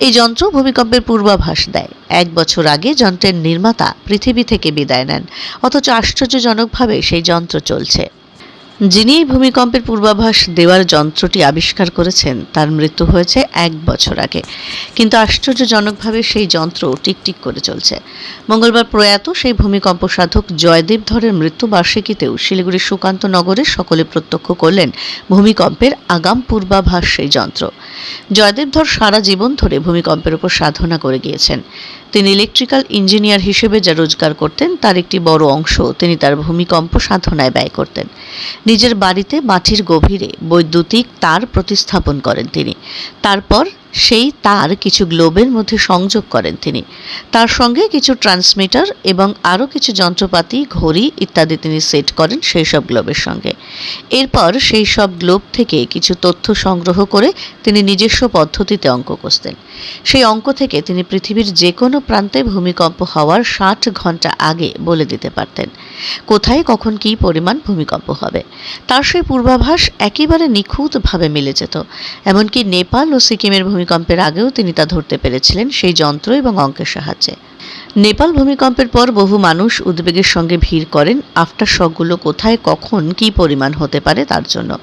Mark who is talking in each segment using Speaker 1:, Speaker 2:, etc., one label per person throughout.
Speaker 1: এই যন্ত্র ভূমিকম্পের পূর্বাভাস দেয়। এক বছর আগে যন্ত্রের নির্মাতা পৃথিবী থেকে বিদায় নেন। অথচ আশ্চর্যজনকভাবে সেই যন্ত্র চলছে। যিনি এই ভূমিকম্পের পূর্বাভাস দেওয়ার যন্ত্রটি আবিষ্কার করেছেন, তার মৃত্যু হয়েছে এক বছর আগে। কিন্তু আশ্চর্যজনকভাবে সেই যন্ত্র টিকটিক করে চলছে। মঙ্গলবার প্রয়াত সেই ভূমিকম্প সাধক জয়দেব ধরের মৃত্যু বার্ষিকীতেও শিলিগুড়ির সুকান্ত নগরে সকলে প্রত্যক্ষ করলেন ভূমিকম্পের আগাম পূর্বাভাস সেই যন্ত্র। জয়দেব ধর সারা জীবন ধরে ভূমিকম্পের উপর সাধনা করে গিয়েছেন। তিনি ইলেকট্রিক্যাল ইঞ্জিনিয়ার হিসেবে যা রোজগার করতেন, তার একটি বড় অংশ তিনি তার ভূমিকম্প সাধনায় ব্যয় করতেন। নিজের বাড়িতে মাটির গভীরে বৈদ্যুতিক তার প্রতিস্থাপন করেন তিনি। তারপর সেই তার কিছু গ্লোবের মধ্যে সংযোগ করেন তিনি। তার সঙ্গে কিছু ট্রান্সমিটার এবং আরও কিছু যন্ত্রপাতি, ঘড়ি ইত্যাদি তিনি সেট করেন সেই সব গ্লোবের সঙ্গে। এরপর সেই সব গ্লোব থেকে কিছু তথ্য সংগ্রহ করে তিনি নিজস্ব পদ্ধতিতে অঙ্ক কষতেন। সেই অঙ্ক থেকে তিনি পৃথিবীর যে কোনো প্রান্তে ভূমিকম্প হওয়ার ষাট ঘণ্টা আগে বলে দিতে পারতেন। কোথায় কখন কী পরিমাণ ভূমিকম্প হবে? তার সেই পূর্বাভাস একেবারে নিখুঁতভাবে মিলে যেত। এমনকি নেপাল ও সিকিমের ভূমিকম্পের আগেও তিনি তা ধরতে পেরেছিলেন সেই যন্ত্র এবং অঙ্কের সাহায্যে। নেপাল ভূমিকম্পের পর বহু মানুষ উদ্বেগের সঙ্গে ভিড় করেন আফটার শকগুলো কোথায়, কখন, কি পরিমাণ হতে পারে তার জন্য।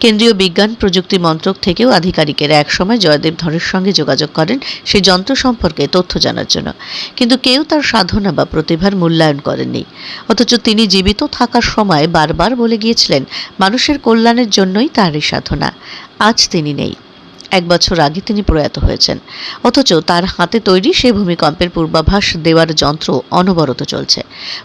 Speaker 1: কেন্দ্রীয় বিজ্ঞান প্রযুক্তি মন্ত্রক থেকেও আধিকারিকেরা একসময় জয়দেব ধরের সঙ্গে যোগাযোগ করেন সেই যন্ত্র সম্পর্কে তথ্য জানার জন্য। কিন্তু কেউ তার সাধনা বা প্রতিভার মূল্যায়ন করেননি। অথচ তিনি জীবিত থাকার সময় বারবার বলে গিয়েছিলেন, মানুষের কল্যাণের জন্যই তার এই সাধনা। আজ তিনি নেই। এক বছর আগে তিনি প্রয়াত হয়েছেন। অথচ তার হাতে তৈরি সেই ভূমিকম্পের পূর্বাভাস দেওয়ার যন্ত্র অনবরত চলছে।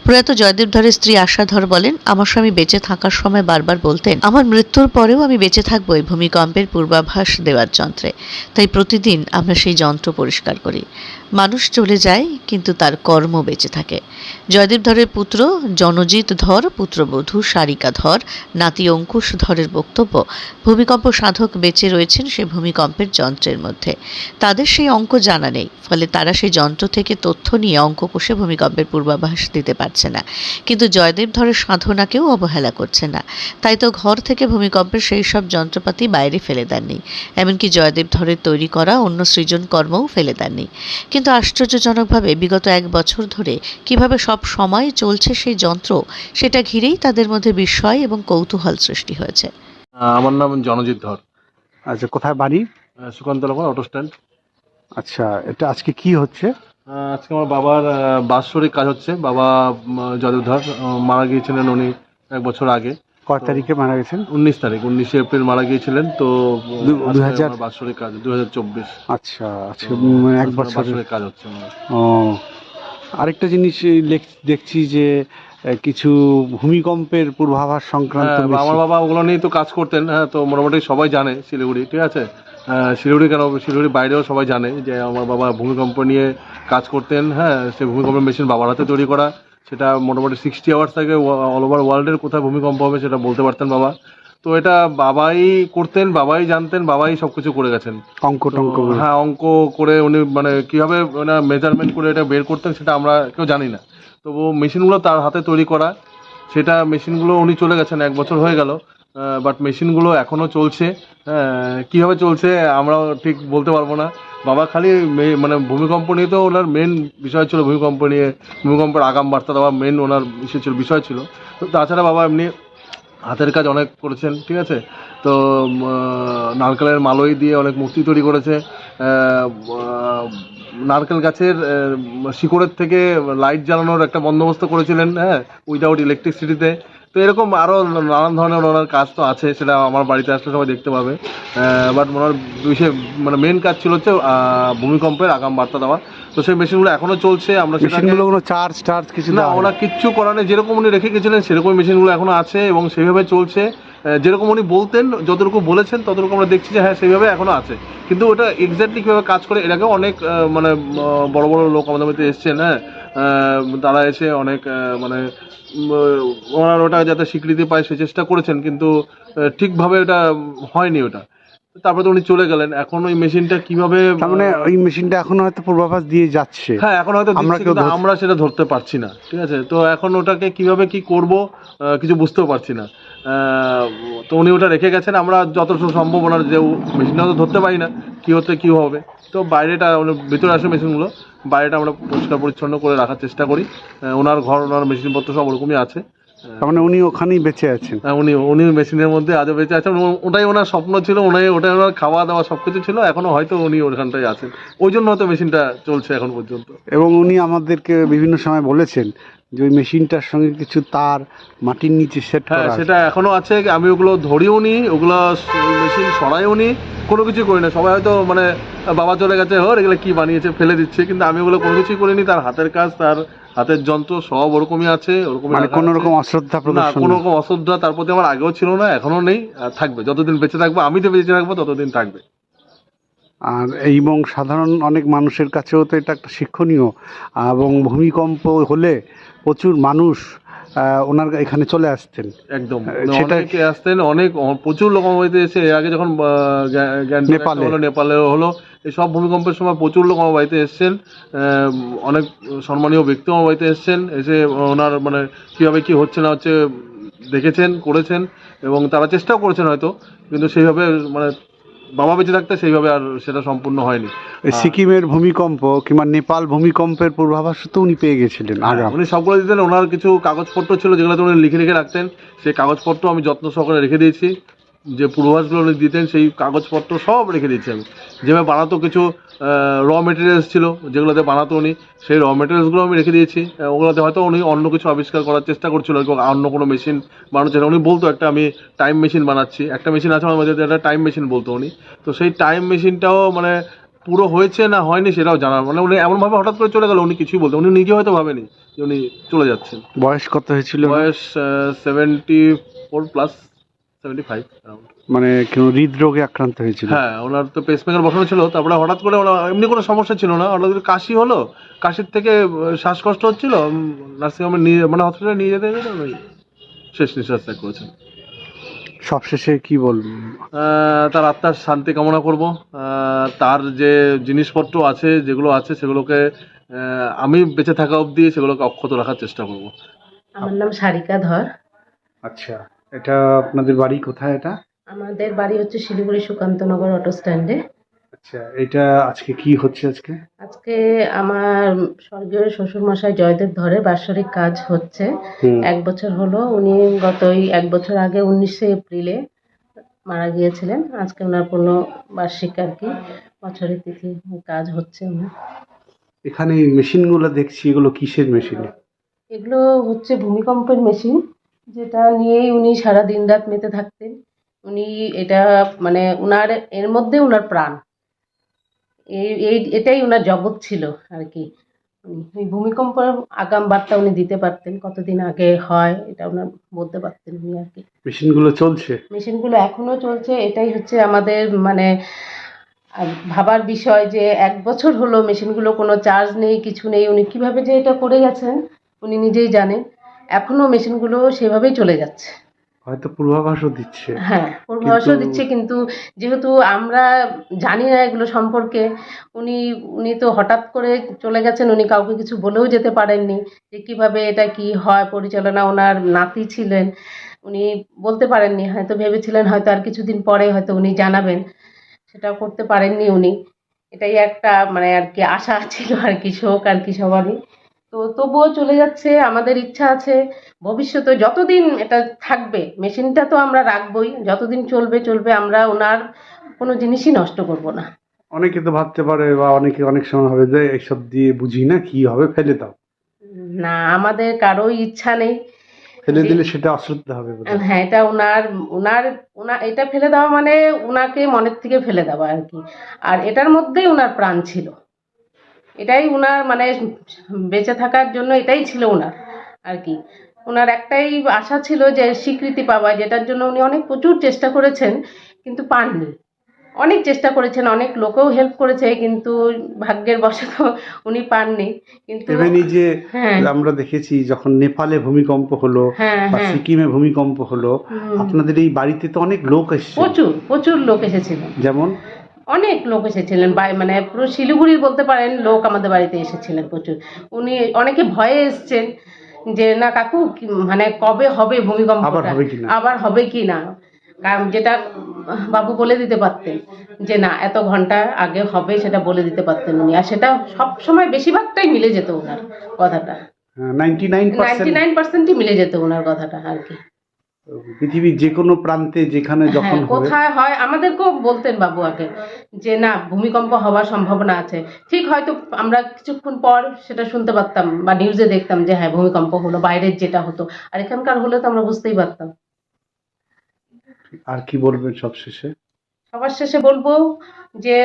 Speaker 1: প্রয়াত জয়দেব ধরের স্ত্রী আশা ধর বলেন, আমার স্বামী বেঁচে থাকার সময় বারবার বলতেন, আমার মৃত্যুর পরেও আমি বেঁচে থাকব এই ভূমিকম্পের পূর্বাভাস দেওয়ার যন্ত্রে। তাই প্রতিদিন আমরা সেই যন্ত্র পরিষ্কার করি। মানুষ চলে যায়, কিন্তু তার কর্ম বেঁচে থাকে। জয়দেব ধরের পুত্র জনজিৎ ধর, পুত্রবধূ সারিকা ধর, নাতি অঙ্কুশ ধরের বক্তব্য, ভূমিকম্প সাধক বেঁচে রয়েছেন সে ভূমিকম্পের যন্ত্রের মধ্যে। তাদের সেই অঙ্ক জানা নেই, ফলে তারা সেই যন্ত্র থেকে তথ্য নিয়ে অঙ্ক কষে ভূমিকম্পের পূর্বাভাস দিতে পারছে না। কিন্তু জয়দেব ধরের সাধনাকেও অবহেলা করছে না। তাই তো ঘর থেকে ভূমিকম্পের সেই সব যন্ত্রপাতি বাইরে ফেলে দেননি। এমনকি জয়দেব ধরের তৈরি করা অন্য সৃজন কর্মও ফেলে দেননি। কিন্তু আশ্চর্যজনকভাবে বিগত এক বছর ধরে কীভাবে সব সময় চলছে সেই যন্ত্র, সেটা ঘিরেই তাদের মধ্যে বিস্ময় এবং কৌতূহল সৃষ্টি হয়েছে।
Speaker 2: আমার নাম জনজিৎ ধর।
Speaker 3: আচ্ছা কোথায় বাড়ি?
Speaker 2: সুকান্ত অটো স্ট্যান্ড
Speaker 3: আচ্ছা এটা আজকে কি হচ্ছে?
Speaker 2: আজকে আমার বাবার বাৎসরিক কাজ হচ্ছে। বাবা উম, জয়দেব ধর আহ, মারা গিয়েছিলেন উনি এক বছর আগে।
Speaker 3: কয় তারিখে মারা গেছেন?
Speaker 2: উনিশ তারিখ উনিশে এপ্রিল মারা গিয়েছিলেন। তো
Speaker 3: দু- হাজার-
Speaker 2: বাৎসরিক কাজ দু হাজার চব্বিশ।
Speaker 3: আচ্ছা উম, এক বছর
Speaker 2: বাৎসরিক কাজ হচ্ছে
Speaker 3: ও আরেকটা জিনিস দেখছি যে কিছু ভূমিকম্পের পূর্বাভাস সংক্রান্ত
Speaker 2: হ্যাঁ, আমার বাবা ওগুলো নিয়ে তো কাজ করতেন হ্যাঁ তো মোটামুটি সবাই জানে শিলিগুড়ি ঠিক আছে? শিলিগুড়ি কেন শিলিগুড়ির বাইরেও সবাই জানে যে আমার বাবা ভূমিকম্প নিয়ে কাজ করতেন হ্যাঁ সে ভূমিকম্পের মেশিন বাবার হাতে তৈরি করা সেটা মোটামুটি সিক্সটি আওয়ার্স থেকে অল ওভার ওয়ার্ল্ডের কোথায় ভূমিকম্প হবে সেটা বলতে পারতেন বাবা। তো এটা বাবাই করতেন বাবাই জানতেন বাবাই সব কিছু করে গেছেন।
Speaker 3: অঙ্ক টঙ্ক
Speaker 2: হ্যাঁ অঙ্ক করে উনি মানে কীভাবে মেজারমেন্ট করে এটা বের করতেন সেটা আমরা কেউ জানি না। তো ও মেশিনগুলো তার হাতে তৈরি করা, সেটা মেশিনগুলো উনি চলে গেছেন, এক বছর হয়ে গেল বাট মেশিনগুলো এখনও চলছে কীভাবে চলছে আমরাও ঠিক বলতে পারব না। বাবা খালি মানে ভূমিকম্প নিয়ে তো ওনার মেন বিষয় ছিল ভূমিকম্প নিয়ে, ভূমিকম্পের আগাম বার্তা দেওয়া মেন ওনার ইসে ছিল, বিষয় ছিল। তো তাছাড়া বাবা এমনি হাতের কাজ অনেক করেছেন, ঠিক আছে? তো নারকেলের মালই দিয়ে অনেক মূর্তি তৈরি করেছে নারকেল গাছের শিকড়ের থেকে লাইট জ্বালানোর একটা বন্দোবস্ত করেছিলেন হ্যাঁ উইদাউট ইলেকট্রিসিটিতে তো এরকম আরও নানান ধরনের ওনার কাজ তো আছে সেটা আমার বাড়িতে আসলে সবাই দেখতে পাবে। বাট ওনার বিশেষ মানে মেন কাজ ছিল হচ্ছে ভূমিকম্পের আগাম বার্তা দেওয়া। তো সেই মেশিনগুলো এখনও চলছে আমরা
Speaker 3: মেশিনগুলো কোনো চার্জ টার্জ কিছু
Speaker 2: না ওরা কিচ্ছু করার নেই যেরকম উনি রেখে গেছিলেন সেরকম মেশিনগুলো এখনও আছে এবং সেইভাবে চলছে। যেরকম উনি বলতেন, যতটুকু বলেছেন, ততটুকু আমরা দেখছি যে হ্যাঁ সেইভাবে এখনও আছে। কিন্তু ওটা এক্স্যাক্টলি কীভাবে কাজ করে, এর অনেক মানে বড়ো বড় লোক আমাদের মধ্যে এসছেন হ্যাঁ? তারা এসে অনেক মানে ওনার ওটা যাতে স্বীকৃতি পায়, সে চেষ্টা করেছেন, কিন্তু ঠিকভাবে ওটা হয়নি ওটা। তারপরে তো উনি চলে গেলেন। এখন ওই মেশিনটা কীভাবে
Speaker 3: তার মানে ওই মেশিনটা এখন হয়তো পূর্বাভাস দিয়ে যাচ্ছে।
Speaker 2: হ্যাঁ এখন হয়তো
Speaker 3: আমরা কেউ
Speaker 2: আমরা সেটা ধরতে পারছি না ঠিক আছে? তো এখন ওটাকে কীভাবে কি করব কিছু বুঝতেও পারছি না। তো উনি ওটা রেখে গেছেন আমরা যতটুকু সম্ভব ওনার যে মেশিনটা তো ধরতে পারি না কী হতে কী হবে। তো বাইরেটা ভিতরে আসে মেশিনগুলো বাইরেটা আমরা পরিষ্কার পরিচ্ছন্ন করে রাখার চেষ্টা করি। ওনার ঘর ওনার মেশিনপত্র সব ওরকমই আছে।
Speaker 3: তার মানে উনি ওখানেই বেঁচে আছেন।
Speaker 2: আহ, উনি উনি মেশিনের মধ্যে আজও বেঁচে আছেন। ও- ওটাই ওনার স্বপ্ন ছিল ওনাই ওটাই ওনার খাওয়া দাওয়া সব কিছু ছিল। এখনও হয়তো উনি ওখানটায় আছেন। ওই জন্য হয়তো মেশিনটা চলছে এখন পর্যন্ত।
Speaker 3: এবং উনি আমাদেরকে বিভিন্ন সময় বলেছেন যে ওই মেশিনটার সঙ্গে কিছু তার মাটির নিচে সেট
Speaker 2: হ্যাঁ
Speaker 3: করা আছে।
Speaker 2: সেটা এখনও আছে। আমি ওগুলো ধরিও নি ওগুলো মেশিন সরাইও নি। কোনো কিছু করি না। সবাই হয়তো মানে বাবা চলে গেছে হর এগুলো কি বানিয়েছে ফেলে দিচ্ছে। কিন্তু আমি ওগুলো কোনো কিছুই করিনি। তার হাতের কাজ তার হাতের যন্ত্র সব ওরকমই আছে ওরকম
Speaker 3: মানে কোনো রকম অশ্রদ্ধা
Speaker 2: না
Speaker 3: প্রদর্শন
Speaker 2: কোনো। রকম অশ্রদ্ধা তার প্রতি আমার আগেও ছিল না এখনও নেই আর থাকবে। যতদিন বেঁচে থাকব আমি তো বেঁচে থাকব ততদিন থাকবে।
Speaker 3: আর এই এবং সাধারণ অনেক মানুষের কাছেও তো এটা একটা শিক্ষণীয় এবং ভূমিকম্প হলে প্রচুর মানুষ ওনার এখানে চলে আসতেন।
Speaker 2: একদম।
Speaker 3: সেটা-
Speaker 2: অনেকে আসতেন অনেক প্রচুর লোক আমার বাড়িতে এসে এর আগে যখন
Speaker 3: নেপালে।
Speaker 2: হলো নেপালে হলো এই সব ভূমিকম্পের সময় প্রচুর লোক আমার বাড়িতে এসেছেন। অনেক সম্মানীয় ব্যক্তি আমার বাড়িতে এসেছেন এসে ওনার মানে কীভাবে কি হচ্ছে না হচ্ছে দেখেছেন করেছেন এবং তারা চেষ্টাও করেছেন হয়তো কিন্তু সেইভাবে মানে বাবা বেঁচে থাকতে সেইভাবে আর সেটা সম্পূর্ণ হয়নি।
Speaker 3: এই সিকিমের ভূমিকম্প কিংবা নেপাল ভূমিকম্পের পূর্বাভাস তো উনি পেয়ে গেছিলেন আগাম।
Speaker 2: উনি সবগুলো দিতেন ওনার কিছু কাগজপত্র ছিল যেগুলো উনি লিখে রেখে রাখতেন সেই কাগজপত্র আমি যত্ন সহকারে রেখে দিয়েছি। যে পূর্বাভাসগুলো উনি দিতেন সেই কাগজপত্র সব রেখে দিয়েছি আমি যেভাবে বানাতো কিছু র মেটেরিয়ালস ছিল যেগুলোতে বানাতো উনি সেই র মেটেরিয়ালসগুলো আমি রেখে দিয়েছি। ওগুলোতে হয়তো উনি অন্য কিছু আবিষ্কার করার চেষ্টা করছিল এবং অন্য কোনো মেশিন বানাচ্ছে উনি বলতো একটা আমি টাইম মেশিন বানাচ্ছি। একটা মেশিন আছে আমার মধ্যে একটা টাইম মেশিন বলতো উনি। তো সেই টাইম মেশিনটাও মানে পুরো হয়েছে না হয়নি সেটাও জানার মানে উনি এমনভাবে হঠাৎ করে চলে গেল উনি কিছুই বলতে উনি নিজে হয়তো ভাবেনি যে উনি চলে যাচ্ছেন।
Speaker 3: বয়স কত হয়েছিল?
Speaker 2: বয়স seventy four plus seventy five
Speaker 3: মানে কেউ হৃদরোগে আক্রান্ত হয়েছিল?
Speaker 2: হ্যাঁ ওনার তো পেসমেকার বসানো ছিল তারপরে হঠাৎ করে ওনার এমনি কোনো সমস্যা ছিল না হঠাৎ করে কাশি হলো কাশির থেকে শ্বাসকষ্ট হচ্ছিল নার্সিংহোমে নিয়ে মানে হসপিটালে নিয়ে যেতে যেতে উনি শেষ নিঃশ্বাস ত্যাগ করেছেন
Speaker 3: সবশেষে কি বলবেন
Speaker 2: তার আত্মার শান্তি কামনা করব। তার যে জিনিসপত্র আছে যেগুলো আছে সেগুলোকে আমি বেঁচে থাকা অবধি সেগুলোকে অক্ষত রাখার চেষ্টা করব।
Speaker 4: আমার নাম সারিকা ধর।
Speaker 3: আচ্ছা। এটা আপনাদের বাড়ি কোথায় এটা?
Speaker 4: আমাদের বাড়ি হচ্ছে শিলিগুড়ি সুকান্তনগর অটো স্ট্যান্ডে
Speaker 3: আচ্ছা এটা আজকে কি হচ্ছে আজকে?
Speaker 4: আজকে আমার স্বর্গীয় শ্বশুরমশাই জয়দেব ধরে বাৎসরিক কাজ হচ্ছে। এক বছর হলো উনি গত এই এক বছর আগে উনিশে এপ্রিলে মারা গিয়েছিলেন। আজকে ওনার পূর্ণ বার্ষিক আর কি বছরের তিথি কাজ হচ্ছে ওনার।
Speaker 3: এখানে মেশিনগুলো দেখছি এগুলো কিসের মেশিন?
Speaker 4: এগুলো হচ্ছে ভূমিকম্পের মেশিন। যেটা নিয়েই উনি সারা দিন রাত মেতে থাকতেন উনি এটা মানে উনার এর মধ্যে উনার প্রাণ। এই এটাই উনার জগৎ ছিল আর কি। উনি ভূমিকম্পের আগাম বার্তা উনি দিতে পারতেন কতদিন আগে হয় এটা উনার বলতে পারতেন উনি আর কি।
Speaker 3: মেশিনগুলো চলছে?
Speaker 4: মেশিনগুলো এখনও চলছে এটাই হচ্ছে আমাদের মানে ভাবার বিষয় যে এক বছর হলো মেশিনগুলো কোনো চার্জ নেই কিছু নেই উনি কীভাবে যে এটা করে গেছেন উনি নিজেই জানেন। এখনও মেশিনগুলো সেভাবেই চলে যাচ্ছে।
Speaker 3: হয়তো পূর্বাভাসও দিচ্ছে।
Speaker 4: হ্যাঁ পূর্বাভাসও দিচ্ছে কিন্তু যেহেতু আমরা জানি না এগুলো সম্পর্কে উনি উনি তো হঠাৎ করে চলে গেছেন উনি কাউকে কিছু বলেও যেতে পারেননি যে কীভাবে এটা কি হয় পরিচালনা ওনার নাতি ছিলেন উনি বলতে পারেননি হয়তো ভেবেছিলেন হয়তো আর কিছুদিন পরে হয়তো উনি জানাবেন সেটাও করতে পারেননি উনি। এটাই একটা মানে আর কি আশা ছিল আর কি শোক আর কি সবারই। তো তবুও চলে যাচ্ছে আমাদের ইচ্ছা আছে। ভবিষ্যতে যতদিন এটা থাকবে মেশিনটা তো আমরা রাখবই যতদিন চলবে চলবে আমরা ওনার কোনো জিনিসই নষ্ট করব না।
Speaker 3: অনেকে তো ভাবতে পারে বা অনেকে অনেক সময় হবে যে এইসব দিয়ে বুঝি না কি হবে ফেলে দাও।
Speaker 4: না আমাদের কারোই ইচ্ছা নেই।
Speaker 3: ফেলে দিলে সেটা অশ্রদ্ধা হবে
Speaker 4: হ্যাঁ এটা ওনার ওনার ওনা এটা ফেলে দেওয়া মানে ওনাকে মনের থেকে ফেলে দেওয়া আর কি। আর এটার মধ্যেই ওনার প্রাণ ছিল। এটাই ওনার মানে বেঁচে থাকার জন্য এটাই ছিল ওনার আর কি। ওনার একটাই আশা ছিল যে স্বীকৃতি পাওয়া যেটার জন্য উনি অনেক প্রচুর চেষ্টা করেছেন কিন্তু পাননি। অনেক চেষ্টা করেছেন অনেক লোকেও হেল্প করেছে কিন্তু ভাগ্যের বশত উনি পাননি। কিন্তু
Speaker 3: এমনি যে
Speaker 4: হ্যাঁ।
Speaker 3: আমরা দেখেছি যখন নেপালে ভূমিকম্প হলো
Speaker 4: হ্যাঁ
Speaker 3: বা
Speaker 4: হ্যাঁ।
Speaker 3: সিকিমে ভূমিকম্প হলো আপনাদের এই বাড়িতে তো অনেক লোক এসছে
Speaker 4: প্রচুর প্রচুর লোক এসেছিল।
Speaker 3: যেমন
Speaker 4: অনেক লোক এসেছিলেন মানে পুরো শিলিগুড়ির বলতে পারেন লোক আমাদের বাড়িতে এসেছিলেন প্রচুর। উনি অনেকে ভয়ে এসছেন যে না কাকু মানে কবে হবে ভূমিকম্প
Speaker 3: আবার হবে
Speaker 4: আবার হবে কি না কারণ যেটা বাবু বলে দিতে পারতেন যে না এত ঘণ্টা আগে হবে সেটা বলে দিতে পারতেন উনি। আর সেটা সব সময় বেশিরভাগটাই মিলে যেত ওনার কথাটা।
Speaker 3: নাইনটি নাইন
Speaker 4: নাইনটি নাইন পার্সেন্টই মিলে যেত ওনার কথাটা আর কি।
Speaker 3: পৃথিবীর যে কোনো প্রান্তে যেখানে যখন
Speaker 4: হ্যাঁ কোথায় হয় আমাদেরকেও বলতেন বাবু আগে যে না ভূমিকম্প হওয়ার সম্ভাবনা আছে। ঠিক হয়তো আমরা কিছুক্ষণ পর সেটা শুনতে পারতাম বা নিউজে দেখতাম যে হ্যাঁ ভূমিকম্প হলো বাইরের যেটা হতো। আর এখানকার হলে তো আমরা বুঝতেই পারতাম।
Speaker 3: আর কি বলবেন সবশেষে?
Speaker 4: সবার শেষে বলব যে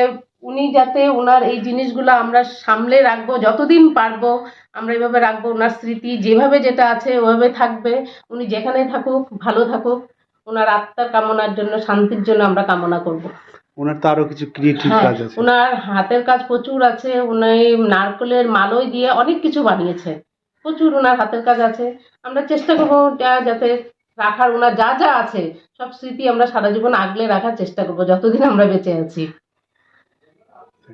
Speaker 4: উনি যাতে ওনার এই জিনিসগুলো আমরা সামলে রাখব যতদিন পারব আমরা এভাবে রাখব। ওনার স্মৃতি যেভাবে যেটা আছে ওভাবে থাকবে। উনি যেখানেই থাকুক ভালো থাকুক। ওনার আত্মার কামনার জন্য শান্তির জন্য আমরা কামনা করব।
Speaker 3: ওনার তো আরও কিছু ক্রিয়েটিভ
Speaker 4: হ্যাঁ
Speaker 3: কাজ আছে।
Speaker 4: ওনার হাতের কাজ প্রচুর আছে। উনি নারকেলের মালই দিয়ে অনেক কিছু বানিয়েছে। প্রচুর ওনার হাতের কাজ আছে। আমরা চেষ্টা করব যাতে রাখার। ওনার যা যা আছে সব স্মৃতি আমরা সারা জীবন আগলে রাখার চেষ্টা করব যতদিন আমরা বেঁচে আছি।